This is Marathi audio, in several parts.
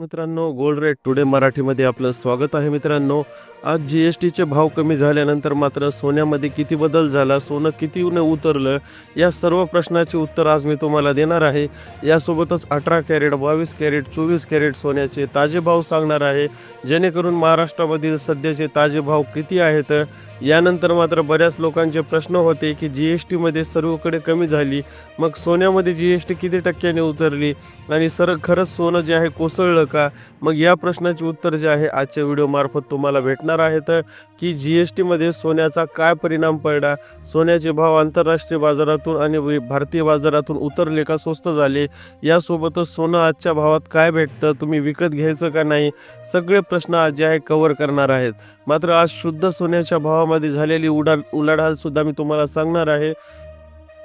मित्रांनो गोल्ड रेट टुडे मराठीमध्ये आपलं स्वागत आहे मित्रांनो. आज जी एस टीचे भाव कमी झाल्यानंतर मात्र सोन्यामध्ये किती बदल झाला सोनं कितीने उतरलं या सर्व प्रश्नाचे उत्तर आज मी तुम्हाला देणार आहे. यासोबतच अठरा कॅरेट बावीस कॅरेट चोवीस कॅरेट सोन्याचे ताजे भाव सांगणार आहे. जेणेकरून महाराष्ट्रामधील सध्याचे ताजे भाव किती आहेत? यानंतर मात्र बऱ्याच लोकांचे प्रश्न होते की जी एस टीमध्ये सर्वकडे कमी झाली मग सोन्यामध्ये जी एस टी किती टक्क्याने उतरली? आणि सर खरंच सोनं जे आहे कोसळलं का? मग या प्रश्नाचे उत्तर जे आहे आजच्या व्हिडिओमार्फत तुम्हाला भेटणार आहेत की जी एस टीमध्ये सोन्याचा काय परिणाम पडला? सोन्याचे भाव आंतरराष्ट्रीय बाजारातून आणि भारतीय बाजारातून उतरले का? स्वस्त झाले. यासोबतच सोनं आजच्या भावात काय भेटतं? तुम्ही विकत घ्यायचं का नाही? सगळे प्रश्न आज जे आहे कवर करणार आहेत. मात्र आज शुद्ध सोन्याच्या भावामध्ये झालेली उडाल उलाढालसुद्धा मी तुम्हाला सांगणार आहे.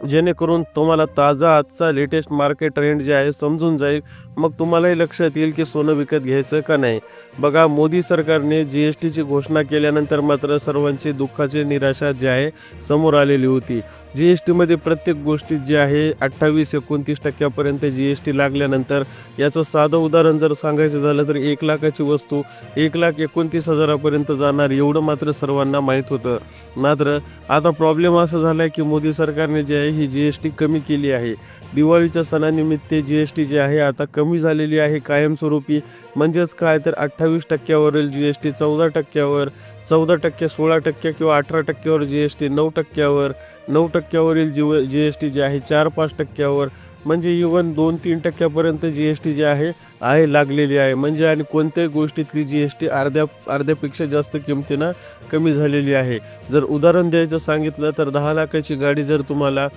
जेणेकरून तुम्हाला ताजा आजचा लेटेस्ट मार्केट ट्रेंड जे आहे समजून जाईल. मग तुम्हालाही लक्षात येईल की सोनं विकत घ्यायचं का नाही. बघा मोदी सरकारने जी एस टीची घोषणा केल्यानंतर मात्र सर्वांची दुःखाची निराशा जी आहे समोर आलेली होती. जी एस टीमध्ये प्रत्येक गोष्टीत जे आहे अठ्ठावीस एकोणतीस टक्क्यापर्यंत जी एस टी लागल्यानंतर याचं साधं उदाहरण जर सांगायचं झालं तर एक लाखाची वस्तू एक लाख एकोणतीस हजारापर्यंत जाणार एवढं मात्र सर्वांना माहीत होतं. मात्र आता प्रॉब्लेम असा झाला आहे की मोदी सरकारने जे आहे ही जी एस टी कमी केली आहे. दिवाळीच्या सणानिमित्त जी एस टी जी आहे आता कमी झालेली आहे कायमस्वरूपी. म्हणजेच काय तर अठ्ठावीस टक्क्यावरील जी एस टी चौदा टक्क्यावर चौदा टक्के सोळा टक्के किंवा अठरा टक्क्यावर जी एस टी नऊ टक्क्यावर नऊ टक्क्यावरील जी जी एस टी जी आहे चार पाच टक्क्यावर म्हणजे इवन दोन तीन टक्क्यापर्यंत जी एस टी जी आहे आहे लागलेली आहे. म्हणजे आणि कोणत्याही गोष्टीतली जी एस टी अर्ध्या अर्ध्यापेक्षा जास्त किमतीनं कमी झालेली आहे. जर उदाहरण द्यायचं सांगितलं तर दहा लाखाची गाडी जर तुम्हाला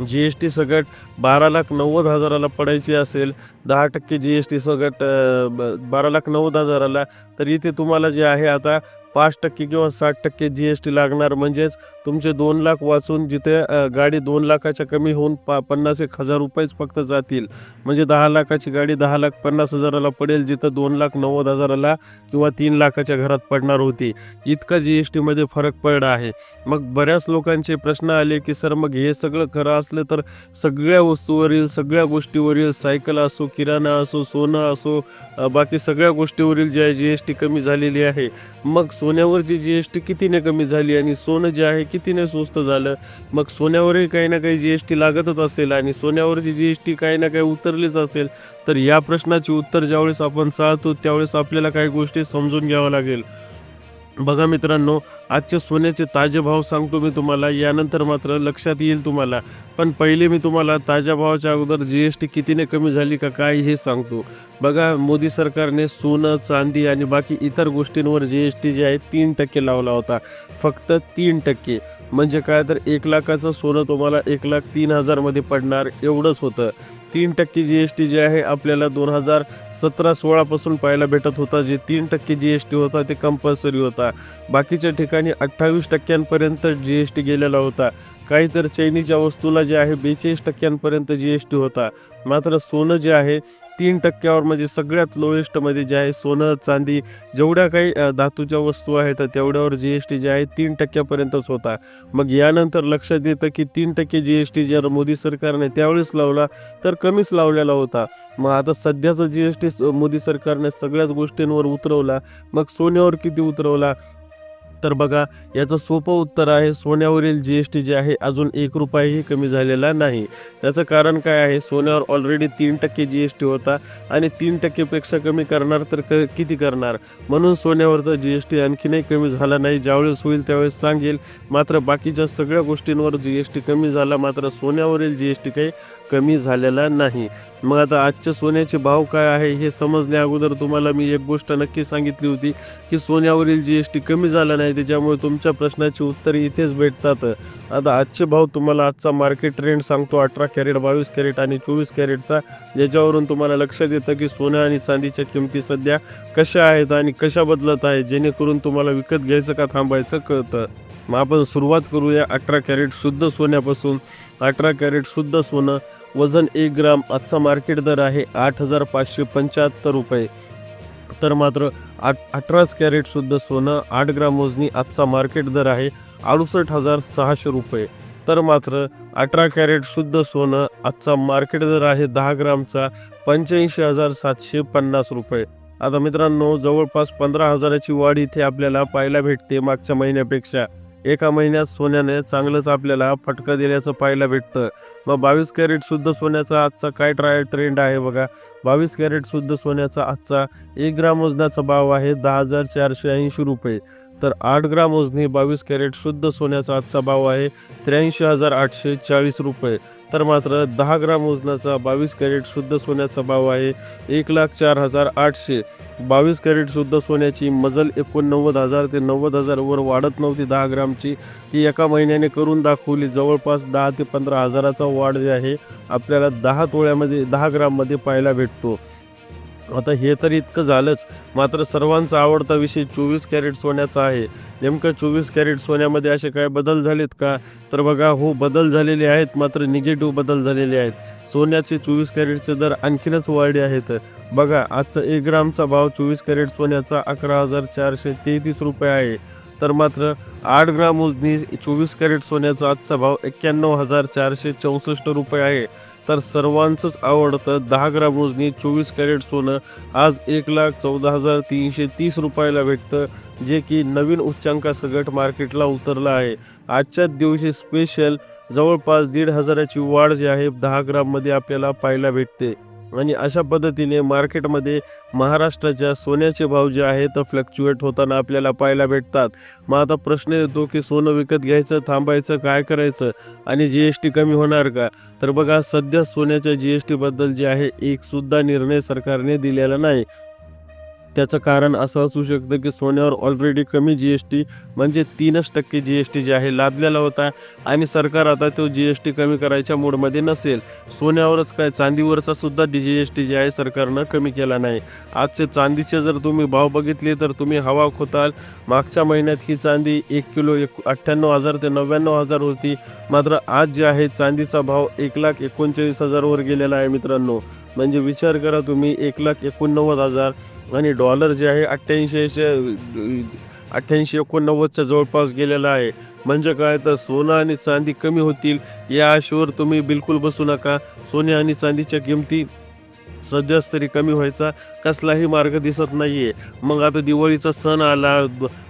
जी एस टी सगट बारा लाख नव्वद हजाराला पडायची असेल दहा टक्के जी एस टी सगट ब- बारा लाख नव्वद हजाराला तर इथे तुम्हाला जे आहे आता पाच टक्के किंवा साठ टक्के जी एस टी लागणार. म्हणजेच तुमचे दोन लाख वाचून जिथे गाडी दोन लाखाच्या कमी होऊन पा पन्नास एक हजार रुपयेच फक्त जातील. म्हणजे दहा लाखाची गाडी दहा लाख पन्नास हजाराला पडेल जिथं दोन लाख नव्वद हजाराला किंवा तीन लाखाच्या घरात पडणार होती. इतका जी एस टीमध्ये फरक पडला आहे. मग बऱ्याच लोकांचे प्रश्न आले की सर मग हे सगळं खरं असलं तर सगळ्या वस्तूवरील सगळ्या गोष्टीवरील सायकल असो किराणा असो सोनं असो बाकी सगळ्या गोष्टीवरील ज्या आहे जी एस टी कमी झालेली आहे. मग सोन्यावरची जी एस टी कितीने कमी झाली आणि सोनं जे आहे कितीने स्वस्त झालं? मग सोन्यावरही काही ना काही जी एस टी लागतच असेल आणि सोन्यावरची जी एस टी काही ना काही उतरलीच असेल तर या प्रश्नाचे उत्तर ज्यावेळेस आपण चालतो त्यावेळेस आपल्याला काही गोष्टी समजून घ्यावं लागेल. बघा मित्रांनो आजचे सोन्याचे ताजे भाव सांगतो मी तुम्हाला. यानंतर मात्र लक्षात येईल तुम्हाला. पण पहिले मी तुम्हाला ताज्या भावाच्या अगोदर जी एस टी कितीने कमी झाली का काय हे सांगतो. बघा मोदी सरकारने सोनं चांदी आणि बाकी इतर गोष्टींवर जी एस टी जे आहे तीन टक्के लावला होता. फक्त तीन टक्के. म्हणजे काय तर एक लाखाचं सोनं तुम्हाला एक लाख तीन हजारमध्ये पडणार एवढंच होतं. तीन टक्के जी एस टी जे आहे आपल्याला दोन हजार सतरा सोळापासून पाहायला भेटत होता. जे तीन टक्के जी एस टी होता ते कंपल्सरी होता. बाकीच्या ठिकाणी अठ्ठावीस टक्क्यांपर्यंत जी एस टी गेलेला होता. काही तर चैनीच्या वस्तूला जे आहे बेचाळीस टक्क्यांपर्यंत जी एस टी होता. मात्र सोनं जे आहे तीन टक्क्यावर म्हणजे सगळ्यात लोएस्टमध्ये जे आहे सोनं चांदी जेवढ्या काही धातूच्या वस्तू आहेत तेवढ्यावर जी एस टी जे आहे तीन टक्क्यापर्यंतच होता. मग यानंतर लक्षात येतं की तीन टक्के जी एस टी जर मोदी सरकारने त्यावेळेस लावला तर कमीच लावलेला होता. मग आता सध्याचं जी एस टी मोदी सरकारने सगळ्याच गोष्टींवर उतरवला. मग सोन्यावर किती उतरवला? तर बघा याचं सोपं उत्तर आहे सोन्यावरील जी एस टी जे आहे अजून एक रुपयाही कमी झालेला नाही. त्याचं कारण काय आहे सोन्यावर ऑलरेडी तीन टक्के जी एस टी होता आणि तीन टक्केपेक्षा कमी करणार तर क किती करणार? म्हणून सोन्यावरचा जी एस टी आणखीनही कमी झाला नाही. ज्यावेळेस होईल त्यावेळेस सांगेल. मात्र बाकीच्या सगळ्या गोष्टींवर जी एस टी कमी झाला मात्र सोन्यावरील जी एस टी काही कमी झालेला नाही. मग आता आजच्या सोन्याचे भाव काय आहे हे समजण्या अगोदर तुम्हाला मी एक गोष्ट नक्की सांगितली होती की सोन्यावरील जी एस टी कमी झाला नाही त्याच्यामुळे तुमच्या प्रश्नाची उत्तरे इथेच भेटतात. आता आजचे भाव तुम्हाला आजचा मार्केट ट्रेंड सांगतो अठरा कॅरेट बावीस कॅरेट आणि चोवीस कॅरेटचा ज्याच्यावरून तुम्हाला लक्षात येतं की सोनं आणि चांदीच्या किमती सध्या कशा आहेत आणि कशा बदलत आहेत जेणेकरून तुम्हाला विकत घ्यायचं का थांबायचं कळतं. मग आपण सुरुवात करूया अठरा कॅरेट शुद्ध सोन्यापासून. अठरा कॅरेट शुद्ध सोनं वजन एक ग्राम. आजचा मार्केट दर आहे आठ हजार पाचशे पंच्याहत्तर रुपये. तर मात्र आठ अठराच कॅरेटसुद्धा सोनं आठ ग्राम मोजणी आजचा मार्केट दर आहे अडुसष्ट हजार सहाशे रुपये. तर मात्र अठरा कॅरेटसुद्धा सोनं आजचा मार्केट दर आहे दहा ग्रामचा पंच्याऐंशी हजार सातशे पन्नास रुपये. आता मित्रांनो जवळपास पंधरा हजाराची वाढ इथे आपल्याला पाहायला भेटते मागच्या महिन्यापेक्षा. एका महिन्यात सोन्याने चांगलंच आपल्याला फटका दिल्याचं पाहायला भेटतं. मग बावीस कॅरेटसुद्धा सोन्याचा आजचा काय ट्राय ट्रेंड आहे बघा. बावीस कॅरेटसुद्धा सोन्याचा आजचा एक ग्राम वजनाचा भाव आहे दहा हजार चारशे ऐंशी रुपये. तर आठ ग्राम वजनी बावीस कॅरेट शुद्ध सोन्याचा आजचा भाव आहे त्र्याऐंशी हजार आठशे चाळीस रुपये. तर मात्र दहा ग्राम वजनाचा बावीस कॅरेट शुद्ध सोन्याचा भाव आहे एक लाख चार हजार आठशे. बावीस कॅरेट शुद्ध सोन्याची मजल एकोणनव्वद हजार ते नव्वद हजारवर वाढत नव्हती. दहा ग्रामची ती एका महिन्याने करून दाखवली. जवळपास दहा ते पंधरा हजाराचा वाढ जे आहे. आपल्याला दहा तोळ्यामध्ये दहा ग्राममध्ये पाहायला भेटतो. आता हे तर इतकं झालंच. मात्र सर्वांचा आवडता विषय चोवीस कॅरेट सोन्याचा आहे. नेमकं चोवीस कॅरेट सोन्यामध्ये असे काय बदल झालेत का? तर बघा हो बदल झालेले आहेत मात्र निगेटिव्ह बदल झालेले आहेत. सोन्याचे चोवीस कॅरेटचे दर आणखीनच वाढले आहेत. बघा आजचा एक ग्रामचा भाव चोवीस कॅरेट सोन्याचा अकरा हजार चारशे तेहतीस रुपये आहे. तर मात्र आठ ग्राम उजनी चोवीस कॅरेट सोन्याचा आजचा भाव एक्क्याण्णव हजार चारशे चौसष्ट रुपये आहे. तर सर्वांचंच आवडतं दहा ग्राम उजनी चोवीस कॅरेट सोनं आज एक लाख चौदा हजार तीनशे तीस रुपयाला भेटतं जे की नवीन उच्चांकासकट मार्केटला उतरलं आहे. आजच्याच दिवशी स्पेशल जवळपास दीड हजाराची वाढ जी आहे दहा ग्राममध्ये आपल्याला पाहायला भेटते. आणि अशा पद्धतीने मार्केटमध्ये महाराष्ट्राच्या सोन्याचे भाव जे आहेत फ्लक्च्युएट होताना आपल्याला पाहायला भेटतात. मग आता प्रश्न येतो की सोनं विकत घ्यायचं थांबायचं काय करायचं? आणि जी एस टी कमी होणार का? तर बघा सध्या सोन्याच्या जी एस टीबद्दल जे आहे एक सुद्धा निर्णय सरकारने दिलेला नाही. त्याचं कारण असं असू शकतं की सोन्यावर ऑलरेडी कमी जी एस टी म्हणजे तीनच टक्के जी एस टी जे आहे लादलेला होता आणि सरकार आता तो जी एस टी कमी करायच्या मूडमध्ये नसेल. सोन्यावरच काय चांदीवरचा सुद्धा जी एस टी जे आहे सरकारनं कमी केला नाही. आजचे चांदीचे जर तुम्ही भाव बघितले तर तुम्ही हवा खोताल. मागच्या महिन्यात ही चांदी एक किलो एक अठ्ठ्याण्णव हजार ते नव्याण्णव हजार होती. मात्र आज जे आहे चांदीचा भाव एक लाख एकोणचाळीस हजारवर गेलेला आहे मित्रांनो. म्हणजे विचार करा तुम्ही एक लाख एकोणनव्वद हजार आणि डॉलर जे आहे अठ्ठ्याऐंशी अठ्ठ्याऐंशी एकोणनव्वदच्या जवळपास गेलेला आहे. म्हणजे काय तर सोनं आणि चांदी कमी होतील या आशेवर तुम्ही बिलकुल बसू नका. सोने आणि चांदीच्या किमती सध्याच तरी कमी व्हायचा कसलाही मार्ग दिसत नाही आहे मग आता दिवाळीचा सण आला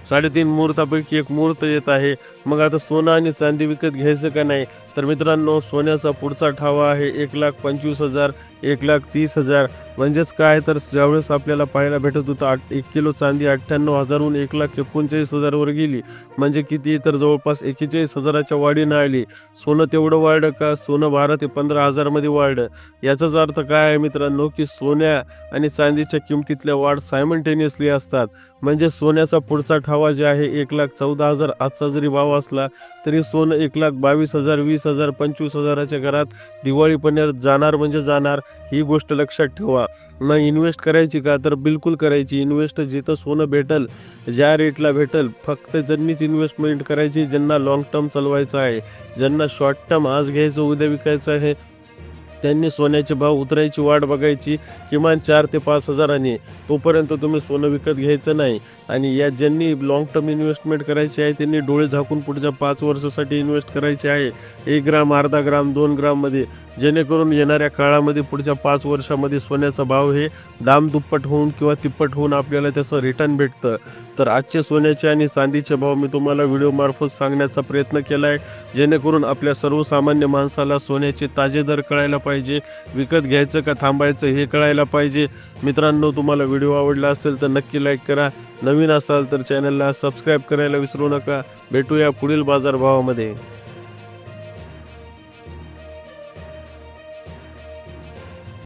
साडेतीन मुहूर्तापैकी एक मुहूर्त येत आहे. मग आता सोनं आणि चांदी विकत घ्यायचं का नाही? तर मित्रांनो सोन्याचा पुढचा ठावा आहे एक लाख पंचवीस हजार एक लाख तीस हजार. म्हणजेच काय? तर ज्यावेळेस आपल्याला पाहायला भेटत होतं आठ एक किलो चांदी अठ्ठ्याण्णव हजारहून एक लाख एकोणचाळीस हजारवर गेली. म्हणजे किती? तर जवळपास एकेचाळीस हजाराच्या वाढीनं आली. सोनं तेवढं वाढलं का? सोनं बारा ते पंधरा हजारमध्ये वाढलं. याचाच अर्थ काय आहे मित्रांनो की सोन्या आणि चांदीच्या किमतीतल्या वाढ सायमल्टेनियसली असतात. म्हणजे सोन्याचा पुढचा ठावा जे आहे एक लाख चौदा हजार आजचा जरी भाव असला तरी सोनं एक लाख बावीस हजार वीस हजार पंचवीस हजाराच्या घरात दिवाळीपणे जाणार म्हणजे जाणार. ही गोष्ट लक्षात ठेवा. न इन्व्हेस्ट करायची का? तर बिलकुल करायची. इन्व्हेस्ट जिथं सोनं भेटल ज्या रेटला भेटल फक्त त्यांनीच इन्व्हेस्टमेंट करायची ज्यांना लाँग टर्म चालवायचं आहे. ज्यांना शॉर्ट टर्म आज घ्यायचं उद्या विकायचं आहे त्यांनी सोन्याचे भाव उतरायची वाट बघायची किमान चार ते पाच हजारांनी. तोपर्यंत तुम्ही सोनं विकत घ्यायचं नाही. आणि या ज्यांनी लाँग टर्म इन्व्हेस्टमेंट करायची आहे त्यांनी डोळे झाकून पुढच्या पाच वर्षासाठी इन्व्हेस्ट करायचे आहे. एक ग्राम अर्धा ग्राम दोन ग्राममध्ये. जेणेकरून येणाऱ्या काळामध्ये पुढच्या पाच वर्षामध्ये सोन्याचा भाव हे दाम दुप्पट होऊन किंवा तिप्पट होऊन आपल्याला त्याचं रिटर्न भेटतं. तर आजचे सोन्याचे आणि चांदीचे भाव मी तुम्हाला व्हिडिओमार्फत सांगण्याचा प्रयत्न केला आहे जेणेकरून आपल्या सर्वसामान्य माणसाला सोन्याचे ताजे दर कळायला पाहिजे विकत घ्यायचं का थांबायचं हे कळायला पाहिजे. मित्रांनो तुम्हाला व्हिडिओ आवडला असेल तर नक्की लाईक करा. नवीन असाल तर चॅनलला सबस्क्राईब करायला विसरू नका. भेटूया पुढील बाजारभावामध्ये.